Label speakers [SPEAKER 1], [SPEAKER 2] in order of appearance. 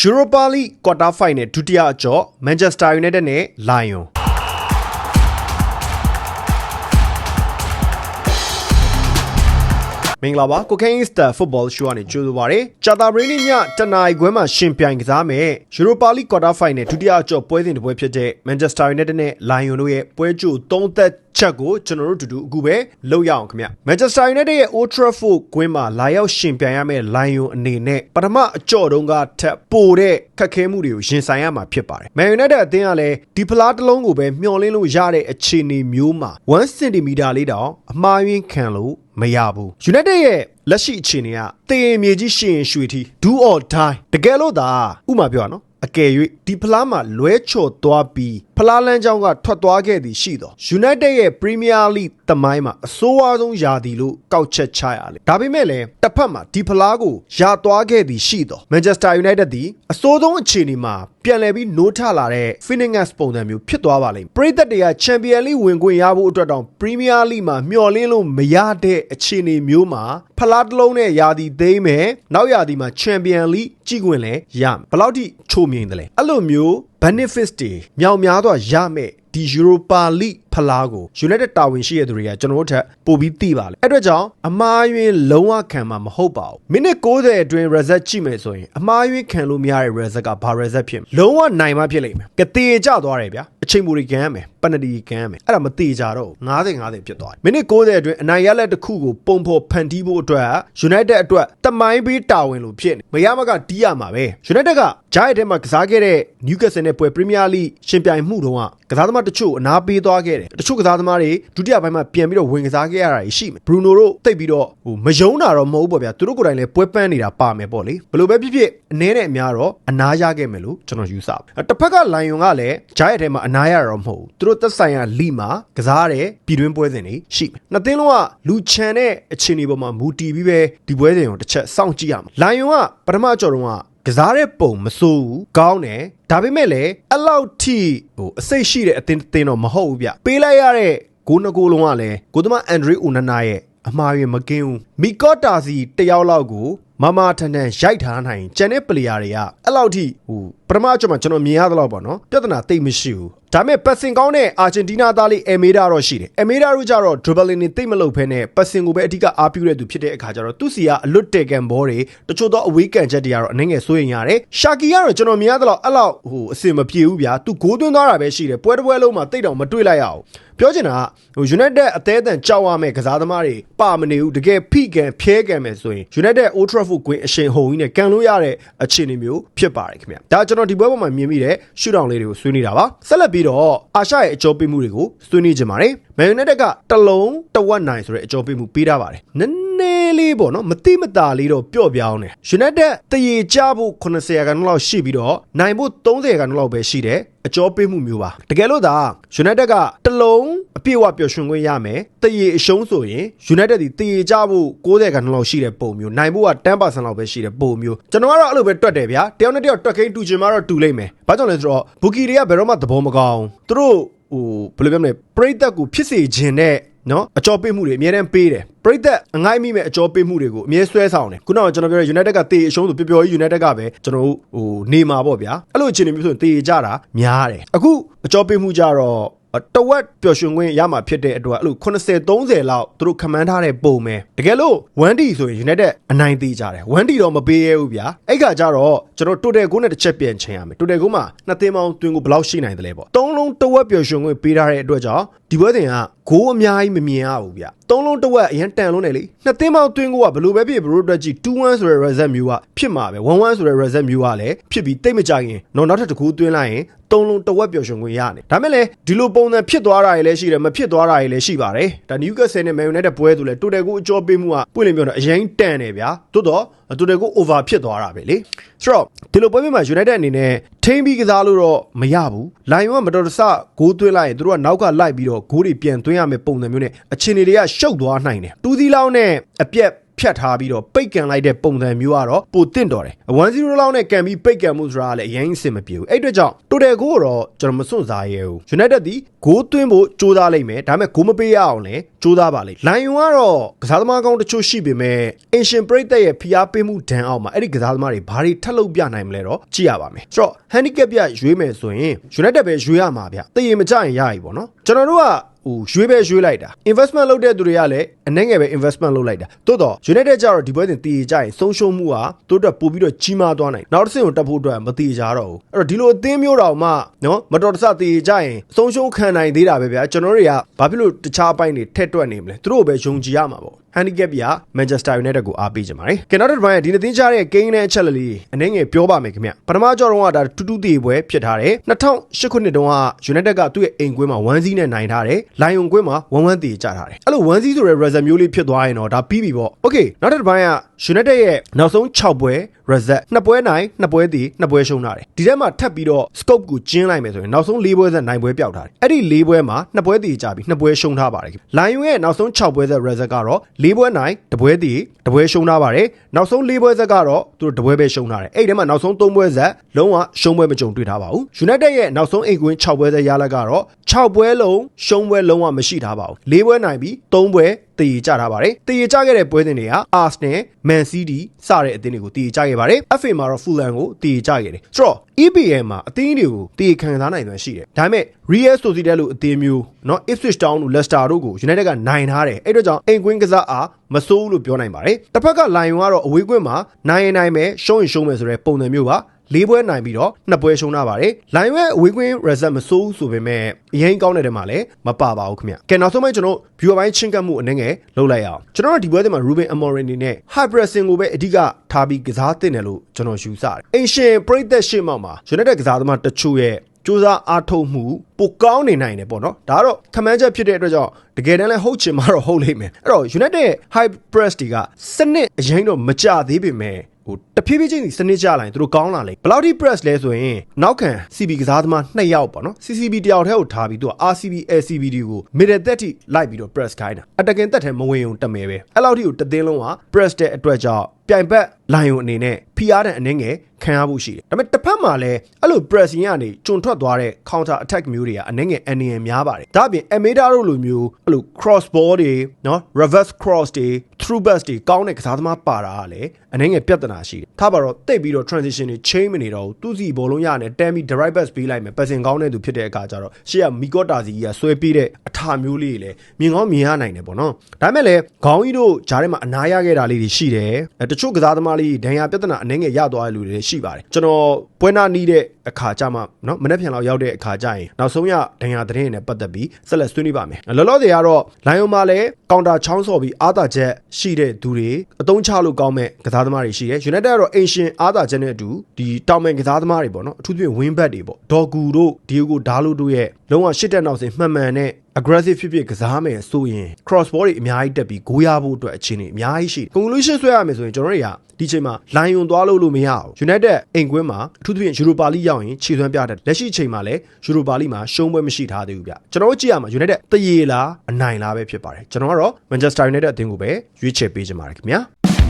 [SPEAKER 1] Europa League Quarter Final ဒုတိယအကျော့ Manchester United နဲ့ Lion မင်္ဂလာပါကိုကိန်းစတာဖုတ်ဘောရှုကနေကြိုဆိုပါရစေ။ဂျာတာဘရင်းညတနာရီခွဲမှာရှင်ပြိုင်ကစားမယ် Europa League Quarter Final ဒုတိယအကျော့ပွဲစဉ်တစ်ပွဲဖြစ်တဲ့ Manchester United နဲ့ Lion တို့ရဲ့ပွဲကြိုသုံးသက် ချက်ကိုကျွန်တော်တို့အတူတူအခုပဲလုပ်ရအောင်ခင်ဗျ။ Manchester United ရဲ့ Old Trafford ကွင်းမှာလာရောက်ရှင်ပြိုင်ရမယ့် Lion အနေနဲ့ပထမအကျော့တုန်းကထပ်ပိုတဲ့ခက်ခဲမှုတွေကိုရင်ဆိုင်ရမှာဖြစ်ပါတယ်။ Man United အသင်းကလည်းဒီဖလားတစ်လုံးကိုပဲမျှော်လင့်လို့ရတဲ့အခြေအနေမျိုးမှာ1 cm လေးတောင်အမှားယွင်းခံလို့မရဘူး United ရဲ့လက်ရှိအခြေအနေကတေရင်မြေကြီးရှင်ရင်ရွှေထီ do or die တကယ်လို့သာဥမာပြောရနော် အကယ်၍ဒီဖလားမှာလွဲချော်သွားပြီးဖလားလန်းချောင်းကထွက်သွားခဲ့သည်ရှိတော့ United ရဲ့ Premier League တမိုင်းမှာအဆိုးဝါးဆုံးယာတီလို့ကောက်ချက်ချရလေဒါပေမဲ့လည်းတစ်ဖက်မှာဒီဖလားကိုယာသွားခဲ့သည်ရှိတော့ Manchester United သည်အဆိုးဆုံးအခြေအနေမှာ ပြန်လည်ပြီးနိုးထလာတဲ့ Phoenix ပုံစံမျိုးဖြစ်သွားပါလိမ့်မယ်ပရိသတ်တွေက Champion League ဝင်ခွင့်ရဖို့အတွက်တောင် Premier League မှာမျှော်လင့်လို့မရတဲ့အခြေအနေမျိုးမှာဖလားတစ်လုံးနဲ့ယာတီသိမ်းမယ်နောက်ယာတီမှာ Champion League ကြည့်ခွင့်လည်းရမယ်ဘယ်လောက်ထိချိုမြင်တယ်လဲအဲ့လိုမျိုး benefits တွေမြောက်များစွာရမယ်ဒီ Europa League ဖလားကို United တာဝန်ရှိရတဲ့သူတွေကကျွန်တော်တို့ထက်ပိုပြီးသိပါလေအဲ့အတွက်ကြောင့်အမားယွင်းလုံးဝခံမှာမဟုတ်ပါဘူးမိနစ်60အတွင်း reset ကြည့်မယ်ဆိုရင်အမားယွင်းခံလို့မရတဲ့ reset ကဘာ reset ဖြစ်မလဲလုံးဝနိုင်မှဖြစ်လိမ့်မယ်ကတေကျသွားတယ်ဗျာအချိန်မူတွေကန်ရမယ်ပနတီကန်ရမယ်အဲ့ဒါမတေကြတော့90 90ဖြစ်သွားတယ်မိနစ်60အတွင်းအနိုင်ရလက်တစ်ခုကိုပုံဖော်ဖန်တီးဖို့အတွက် United အတွက်တမိုင်းပေးတာဝန်လို့ဖြစ်နေမရမကတီးရမှာပဲ United ကဂျိုင်းထဲမှာကစားခဲ့တဲ့ Newcastle နဲ့ပွဲ Premier League ရှင်ပြိုင်မှုတုန်းကကစားသမားတချို့အနာပေးသွားခဲ့တယ်တချို့ကစားသမားတွေဒုတိယပိုင်းမှာပြန်ပြီးတော့ဝင်ကစားခဲ့ရတာရှိမယ်ဘရူနိုတို့တိတ်ပြီးတော့ဟိုမယုံတာတော့မဟုတ်ပေါ့ဗျာသူတို့ကိုယ်တိုင်လည်းပွဲပန်းနေတာပါမယ်ပေါ့လေဘယ်လိုပဲဖြစ်ဖြစ်အနည်းနဲ့အများတော့အနာရခဲ့မယ်လို့ကျွန်တော်ယူဆပါတယ်တစ်ဖက်ကလိုင်ယွန်ကလည်းဂျိုင်းထဲမှာအနာရတော့မဟုတ်ဘူးသူတို့သက်ဆိုင်ရာလိမှာကစားတဲ့ပြည်တွင်းပွဲစဉ်တွေရှိမယ်နှစ်သင်းလုံးကလူချန်တဲ့အခြေအနေပေါ်မှာမူတည်ပြီးပဲဒီပွဲစဉ်ကိုတစ်ချက်စောင့်ကြည့်ရမှာလိုင်ယွန်ကပထမအကြော်တုန်းက ကစားတဲ့ပုံမစိုးဘူးကောင်းတယ်ဒါပေမဲ့လည်းအဲ့လောက်ထိဟိုအစိတ်ရှိတဲ့အသင်းအသင်းတော့မဟုတ်ဘူးဗျပေးလိုက်ရတဲ့ဂိုးနှစ်ဂိုးလုံးကလည်းဂိုးသမားအန်ဒရီအိုနာနာရဲ့အမှားရမကင်းဘူးမီကော့တာစီတယောက်လောက်ကို မမထန်ထန်ရိုက်ထားနိုင်ကျန်တဲ့ပလီယာတွေကအဲ့လောက်ထိဟိုပထမအချက်မှာကျွန်တော်မြင်ရသလောက်ပေါ့နော်ပြဿနာတိတ်မရှိဘူးဒါပေမဲ့ပတ်စင်ကောင်းတဲ့အာဂျင်တီးနားသားလေးအမေဒါတော့ရှိတယ်အမေဒါတို့ကြတော့ဒရဘလင်နေတိတ်မလုပ်ဖဲနဲ့ပတ်စင်ကိုပဲအဓိကအားပြုတဲ့သူဖြစ်တဲ့အခါကျတော့သူစီကအလွတ်တဲကန်ဘောတွေတချို့သောအဝေးကန်ချက်တွေကတော့အနှငယ်စိုးရင်ရတယ်ရှာကီကတော့ကျွန်တော်မြင်ရသလောက်အဲ့လောက်ဟိုအစင်မပြေဘူးဗျာသူဂိုးသွင်းသွားတာပဲရှိတယ်ပွဲတစ်ပွဲလုံးမှာတိတ်တော့မတွေ့လိုက်ရအောင် ပြောချင်တာကဟို United အသေးအတန်ကြောက်ရမယ့်ကစားသမားတွေပါမနေဘူးတကယ်ဖိကန်ဖျဲကန်မယ်ဆိုရင် United Old Trafford ကွင်းအရှင်ဟုန်ကြီးနဲ့ကန်လို့ရတဲ့အခြေအနေမျိုးဖြစ်ပါတယ်ခင်ဗျဒါကျွန်တော်ဒီပွဲပေါ်မှာမြင်မိတဲ့ရှုထောင့်လေးတွေကိုဆွေးနွေးတာပါဆက်လက်ပြီးတော့အာရှရဲ့အကျော်ပေးမှုတွေကိုဆွေးနွေးကြပါမယ် Man United ကတလုံးတဝက်နိုင်ဆိုတဲ့အကျော်ပေးမှုပေးထားပါတယ်နည်း နည်းလေးပေါ့နော်မတိမတာလေးတော့ပျော့ပြောင်းတယ် United တရေကြဖို့80ရာခိုင်နှုန်းလောက်ရှိပြီးတော့နိုင်ဖို့30ရာခိုင်နှုန်းလောက်ပဲရှိတယ်အကျော်ပေးမှုမျိုးပါတကယ်လို့သာ United ကတလုံးအပြည့်အဝပျော်ရွှင်ခွင့်ရမယ်တရေအရှုံးဆိုရင် United ဒီတရေကြဖို့90ရာခိုင်နှုန်းလောက်ရှိတဲ့ပုံမျိုးနိုင်ဖို့က10%လောက်ပဲရှိတဲ့ပုံမျိုးကျွန်တော်ကတော့အဲ့လိုပဲတွက်တယ်ဗျာတယောက်နဲ့တယောက်တွက်ခိန်းတူချင်မှတော့တူလိမ့်မယ်ဘာကြောင့်လဲဆိုတော့ဘူကီတွေကဘယ်တော့မှသဘောမကောင်းသူတို့ဟိုဘယ်လိုပြောမလဲပရိသတ်ကိုဖြစ်စေခြင်းနဲ့ နော်အကြောပေးမှုတွေအများတန်းပေးတယ်ပရိသတ်အငိုင်းမိမဲ့အကြောပေးမှုတွေကိုအမြဲဆွဲဆောင်တယ်ခုနကကျွန်တော်ပြောတဲ့ United ကတေအရှုံးဆိုပျော်ပျော်ကြီး United ကပဲကျွန်တော်တို့ဟိုနေမှာပေါ့ဗျာအဲ့လိုအခြေအနေမျိုးဆိုရင်တေကြတာများတယ်အခုအကြောပေးမှုကြတော့တဝက်ပျော်ရွှင်ခွင့်ရမှာဖြစ်တဲ့အတွက်အဲ့လို80 30လောက်သူတို့ခမန်းထားတဲ့ပုံပဲတကယ်လို့ 1D ဆိုရင် United အနိုင်သေးကြတယ် 1D တော့မပေးရဘူးဗျာအဲ့ကကြတော့ ကျွန်တော်တိုတယ်ကိုနဲ့တစ်ချက်ပြန်ချိန်ရမယ်တိုတယ်ကိုမှာနှစ်သင်းပေါင်းတွင်ကိုဘယ်လောက်ရှိနိုင်တယ်လဲပေါ့သုံးလုံးတဝက်ပျော်ရွှင်ခွင့်ပေးထားတဲ့အတွက်ကြောင့်ဒီဘွဲတင်ကဂိုးအများကြီးမမြင်ရဘူးဗျသုံးလုံးတဝက်အရင်တန်လုံးနေလေနှစ်သင်းပေါင်းတွင်ကိုကဘယ်လိုပဲဖြစ်ဘရိုအတွက်ကြီး2-1ဆိုတဲ့ reset မျိုးကဖြစ်မှာပဲ1-1ဆိုတဲ့ reset မျိုးကလည်းဖြစ်ပြီးတိတ်မကြရင်တော့နောက်ထပ်တစ်ခုသွင်းလိုက်ရင်သုံးလုံးတဝက်ပျော်ရွှင်ခွင့်ရတယ်ဒါမဲ့လည်းဒီလိုပုံစံဖြစ်သွားတာတွေလည်းရှိတယ်မဖြစ်သွားတာတွေလည်းရှိပါတယ်ဒါ Newcastle နဲ့ Man United ပွဲဆိုလဲတိုတယ်ကိုအကျော်ပေးမှုကပွင့်လင်းပြောတော့အရင်တန်တယ်ဗျာသို့တော့ တိုတယ်ကို over ဖြစ်သွားတာပဲလေဆိုတော့ဒီလိုပွဲမျိုးမှာ United အနေနဲ့ထိမ့်ပြီးကစားလို့တော့မရဘူးလိုင်ယွန်ကမတော်တဆဂိုးသွင်းလိုက်ရင်တို့ကနောက်ကလိုက်ပြီးတော့ဂိုးတွေပြန်သွင်းရမယ်ပုံစံမျိုးနဲ့အခြေအနေတွေကရှုပ်သွားနိုင်တယ်တူးသီးလောင်းနဲ့အပြက် ဖြတ်ထားပြီးတော့ပိတ်ကန်လိုက်တဲ့ပုံစံမျိုးကတော့ပိုတင့်တော်တယ်1-0လောက်နဲ့ကန်ပြီးပိတ်ကန်မှုဆိုတာကလည်းအရင်အဆင်မပြေဘူးအဲ့အတွက်ကြောင့်တိုတယ်ကိုတော့ကျွန်တော်မစွန့်စားရဲဘူး United ဒီဂိုးသွင်းဖို့ကြိုးစားလိုက်မယ်ဒါပေမဲ့ဂိုးမပေးရအောင်လည်းကြိုးစားပါလိမ့်လိုင်ယွန်ကတော့ကစားသမားကောင်းတချို့ရှိပေမဲ့အင်ရှင်ပရိသတ်ရဲ့ဖိအားပေးမှုဒဏ်အောက်မှာအဲ့ဒီကစားသမားတွေဘာတွေထပ်လုပ်ပြနိုင်မလဲတော့ကြည့်ရပါမယ်ဆိုတော့ handicap ပြရွေးမယ်ဆိုရင် United ပဲရွေးရမှာဗျတည်ရင်မကြရင်ရပြီပေါ့နော်ကျွန်တော်တို့က ဟိုရွေးပဲရွေးလိုက်တာ investment လုပ်တဲ့သူတွေကလည်းအနှဲငယ်ပဲ investment လုပ်လိုက်တာတိုးတော့ United ကြတော့ဒီပွဲစဉ်တည်ကြရင်ဆုံးရှုံးမှုဟာတိုးတက်ပို့ပြီးတော့ကြီးမားသွားနိုင်နောက်တစ်ဆင့်ကိုတက်ဖို့အတွက်မတည်ကြတော့ဘူးအဲ့တော့ဒီလိုအသင်းမျိုးတော်မှနော်မတော်တဆတည်ကြရင်ဆုံးရှုံးခံနိုင်သေးတာပဲဗျာကျွန်တော်တို့တွေကဘာဖြစ်လို့တခြားအပိုင်းတွေထက်တွက်နေမလဲသူတို့ကိုပဲယုံကြည်ရမှာပေါ့ handicap ပြ Manchester United ကိုအားပေးကြပါတယ်။ကင်နာဒတ်ဘိုင်းဒီနေ့တင်ကြတဲ့ game နဲ့အချက်လက်လေးအနေငယ်ပြောပါမယ်ခင်ဗျ။ပထမကြောတော့ကဒါတူတူတေပွဲဖြစ်ထားတယ်။2008ခုနှစ်တုန်းက United ကသူ့ရဲ့အိမ်ကွင်းမှာ1-0နဲ့နိုင်ထားတယ်။ Lion ကွင်းမှာ1-1တေကြထားတယ်။အဲ့လို1-0ဆိုတဲ့ result မျိုးလေးဖြစ်သွားရင်တော့ဒါပြီးပြီပေါ့။ Okay နောက်တစ်ပိုင်းက United ရဲ့နောက်ဆုံး6ပွဲ result နှစ်ပွဲနိုင်နှစ်ပွဲတည်နှစ်ပွဲရှုံးထားတယ်ဒီထဲမှာထပ်ပြီးတော့ scope ကိုကျင်းလိုက်မယ်ဆိုရင်နောက်ဆုံး၄ပွဲဆက်နိုင်ပွဲပျောက်ထားတယ်အဲ့ဒီ၄ပွဲမှာနှစ်ပွဲတည်ကြပြီးနှစ်ပွဲရှုံးထားပါတယ်လိုင်ယွန်ရဲ့နောက်ဆုံး6ပွဲဆက် result ကတော့၄ပွဲနိုင်တစ်ပွဲတည်တစ်ပွဲရှုံးထားပါတယ်နောက်ဆုံး၄ပွဲဆက်ကတော့သူတို့တစ်ပွဲပဲရှုံးထားတယ်အဲ့ဒီထဲမှာနောက်ဆုံး၃ပွဲဆက်လုံးဝရှုံးပွဲမကြုံတွေ့ထားပါဘူး United ရဲ့နောက်ဆုံးအိမ်ကွင်း6ပွဲဆက်ရလကတော့6ပွဲလုံးရှုံးပွဲလုံးဝမရှိထားပါဘူး၄ပွဲနိုင်ပြီး၃ပွဲတည်ကြထားပါတယ်တည်ကြခဲ့တဲ့ပွဲစဉ်တွေက Arsenal, Man City စတဲ့အသင်းတွေကိုတည်ကြခဲ့ပါတယ် FA မှာတော့ Fulham ကိုတည်ကြခဲ့တယ်ဆိုတော့ EPL မှာအသင်းတွေကိုတည်ခံစားနိုင်တယ်ရှိတယ်ဒါပေမဲ့ Real Sociedad လို့အသင်းမျိုးเนาะ Ipswich Town လို့ Leicester တို့ကို United ကနိုင်ထားတယ်အဲ့တော့ကြောင့်အိမ်ကွင်းကစားအားမစိုးဘူးလို့ပြောနိုင်ပါတယ်တစ်ဖက်က Lion ကတော့အဝေးကွင်းမှာနိုင်ရင်နိုင်မယ်ရှုံးရင်ရှုံးမယ်ဆိုတဲ့ပုံစံမျိုးပါ လေးပွဲနိုင်ပြီးတော့နှစ်ပွဲရှုံးထားပါတယ်။လိုင်ဝဲအဝေးကွင်း result မစိုးဘူးဆိုပေမဲ့အရင်ကောင်းတဲ့တဲမှာလည်းမပါပါဘူးခင်ဗျ။ကဲနောက်ဆုံးပိုင်းကျွန်တော် viewer ပိုင်းချင်းကပ်မှုအနေငယ်လုပ်လိုက်ရအောင်။ကျွန်တော်တို့ဒီပွဲတွေမှာ Ruben Amorim နေနဲ့ Hyperson ကိုပဲအဓိကထားပြီးကစားသင့်တယ်လို့ကျွန်တော်ယူဆတယ်။အင်ရှင်ပရိသတ်ရှေ့မှောက်မှာ United ကစားသမားတချို့ရဲ့စူးစမ်းအားထုတ်မှုပိုကောင်းနေနိုင်တယ်ပေါ့နော်ဒါကတော့ခမန်းချက်ဖြစ်တဲ့အတွက်ကြောင့်တကယ်တမ်းလဲဟုတ်ချင်မှတော့ဟုတ်လိမ့်မယ်အဲ့တော့ United ရဲ့ high press တွေကစနစ်အရင်တော့မကြသေးပေမဲ့ ဟိုတဖြည်းဖြည်းချင်းစနစ်ကြလာရင်သူတို့ကောင်းလာလိမ့်ဘယ်လောက်ထိ press လဲဆိုရင်နောက်ခံ CB ကစားသမား2ယောက်ပေါ့နော် CCB တယောက်တည်းကိုထားပြီးသူက RCB LCB တွေကို middle သက်ထိလိုက်ပြီးတော့ press ခိုင်းတာအတကင်သက်ထဲမဝင်ုံတက်မယ်ပဲအဲ့လောက်ထိကိုတသင်းလုံးက press တဲ့အတွက်ကြောင့် ပြိုင်ဘက်လိုင်ယုံအနေနဲ့ PR တဲ့အနေငယ်ခံရဖို့ရှိတယ်ဒါပေမဲ့တစ်ဖက်မှာလည်းအဲ့လို pressing ကနေကျွံထွက်သွားတဲ့ counter attack မျိုးတွေကအနေငယ်အနေငယ်များပါတယ်ဒါ့အပြင် Ameda တို့လိုမျိုးအဲ့လို cross ball တွေနော် reverse cross တွေ through pass တွေကောင်းတဲ့ကစားသမားပါတာကလည်းအနေငယ်ပြဿနာရှိတယ်ထားပါတော့တိတ်ပြီးတော့ transition တွေ chain မနေတော့ဘူးသူစီဘောလုံးရနဲ့တမ်းပြီး direct pass ပေးလိုက်မယ် passing ကောင်းတဲ့သူဖြစ်တဲ့အခါကျတော့ရှေ့ကမီကော့တာစီကြီးကဆွဲပေးတဲ့အထာမျိုးလေးတွေလည်းမြင်ကောင်းမြင်ရနိုင်တယ်ပေါ့နော်ဒါပေမဲ့လည်းခေါင်းကြီးတို့ဂျားထဲမှာအနာရခဲ့တာလေးတွေရှိတယ်အဲတချို့ကစားသမားလေးဒဏ်ရာပြဿနာအနေငယ်ရသွားတဲ့လူတွေလည်းရှိပါတယ်ကျွန်တော်ပွဲနာနီးတဲ့အခါကြမှနော်မနေ့ပြန်လောက်ရောက်တဲ့အခါကြရင်နောက်ဆုံးရဒဏ်ရာသတင်းနဲ့ပတ်သက်ပြီးဆက်လက်ဆွေးနွေးပါမယ်လောလောဆယ်ကတော့လိုင်ယွန်မှာလည်းကောင်တာချောင်းဆော်ပြီးအားသာချက်ရှိတဲ့သူတွေအတုံးချလို့ကောင်းမဲ့ကစားသမားတွေရှိတယ်ယူနိုက်တက်ကတော့အင်ရှင်အားသာချက်နဲ့အတူဒီတောင်မန်ကစားသမားတွေပေါ့နော်အထူးသဖြင့်ဝင်းဘက်တွေပေါ့ဒေါ်ကူတို့ဒီယိုကိုဒါလိုတို့ရဲ့လုံးဝရှစ်တက်နောက်စင်မှန်မှန်နဲ့ aggressive ဖြစ်ဖြစ်ကစားမယ်ဆိုရင် cross ball တွေအများကြီးတက်ပြီးဂိုးရဖို့အတွက်အခြေအနေအများကြီးရှိ conclusion ဆွဲရမယ်ဆိုရင်ကျွန်တော်တွေကဒီချိန်မှာ lion သွားလို့လို့မရဘူး United အိမ်ကွင်းမှာအထူးသဖြင့် Europa League ရောက်ရင်ခြေစွမ်းပြတယ်လက်ရှိချိန်မှာလည်း Europa League မှာရှုံးပွဲမရှိထားသေးဘူးဗျကျွန်တော်တို့ကြည့်ရမှာ United တရေလားအနိုင်လားပဲဖြစ်ပါတယ်ကျွန်တော်ကတော့ Manchester United အသင်းကိုပဲရွေးချယ်ပေးချင်ပါတယ်ခင်ဗျာ